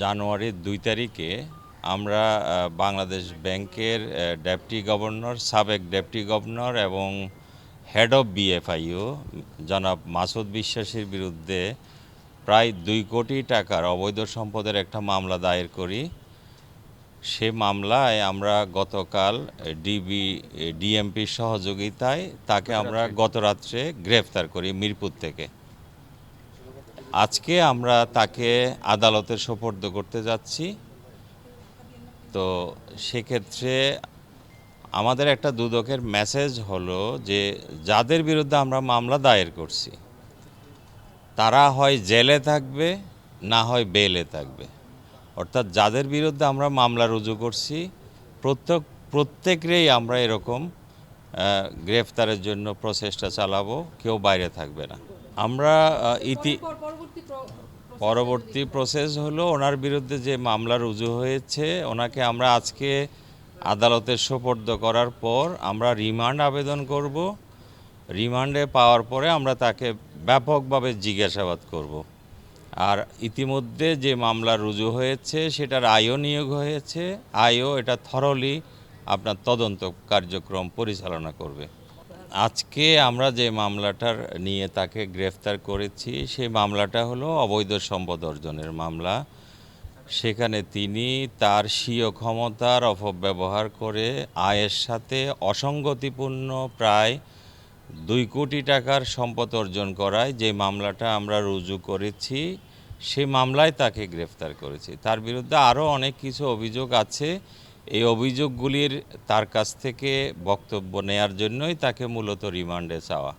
জানুয়ারির দুই তারিখে আমরা বাংলাদেশ ব্যাংকের ডেপুটি গভর্নর সাবেক ডেপুটি গভর্নর এবং হেড অফ বিএফআইও জনাব মাসুদ বিশ্বাসের বিরুদ্ধে প্রায় দুই কোটি টাকার অবৈধ সম্পদের একটা মামলা দায়ের করি। সে মামলায় আমরা গতকাল ডিবি ডিএমপির সহযোগিতায় তাকে আমরা গত রাত্রে গ্রেফতার করি মিরপুর থেকে। আজকে আমরা তাকে আদালতে সোপর্দ করতে যাচ্ছি। তো সেক্ষেত্রে আমাদের একটা দুদকের মেসেজ হলো যে, যাদের বিরুদ্ধে আমরা মামলা দায়ের করছি, তারা হয় জেলে থাকবে, না হয় বেলে থাকবে। অর্থাৎ যাদের বিরুদ্ধে আমরা মামলা রুজু করছি, প্রত্যেক, প্রত্যেকেরই আমরা এরকম গ্রেফতারের জন্য প্রচেষ্টা চালাবো, কেউ বাইরে থাকবে না। আমরা ইতি পরবর্তী প্রসেস হলো ওনার বিরুদ্ধে যে মামলা রুজু হয়েছে ওনাকে আমরা আজকে আদালতে সোপর্দ করার পর আমরা রিমান্ড আবেদন করব। রিমান্ডে পাওয়ার পরে আমরা তাকে ব্যাপকভাবে জিজ্ঞাসাবাদ করব। আর ইতিমধ্যে যে মামলা রুজু হয়েছে সেটার আয়ও নিয়োগ হয়েছে। আয়ও এটা থরলি আপনার তদন্ত কার্যক্রম পরিচালনা করবে। আজকে আমরা যে মামলাটার নিয়ে তাকে গ্রেফতার করেছি, সেই মামলাটা হলো অবৈধ সম্পদ অর্জনের মামলা। সেখানে তিনি তার স্বীয় ক্ষমতার অপব্যবহার করে আয়ের সাথে অসঙ্গতিপূর্ণ প্রায় দুই কোটি টাকার সম্পদ অর্জন করায় যে মামলাটা আমরা রুজু করেছি সেই মামলায় তাকে গ্রেফতার করেছি। তার বিরুদ্ধে আরও অনেক কিছু অভিযোগ আছে। এই অভিযোগগুলির তার কাছ থেকে বক্তব্য নেয়ার জন্যই তাকে মূলত রিমান্ডে চাওয়া।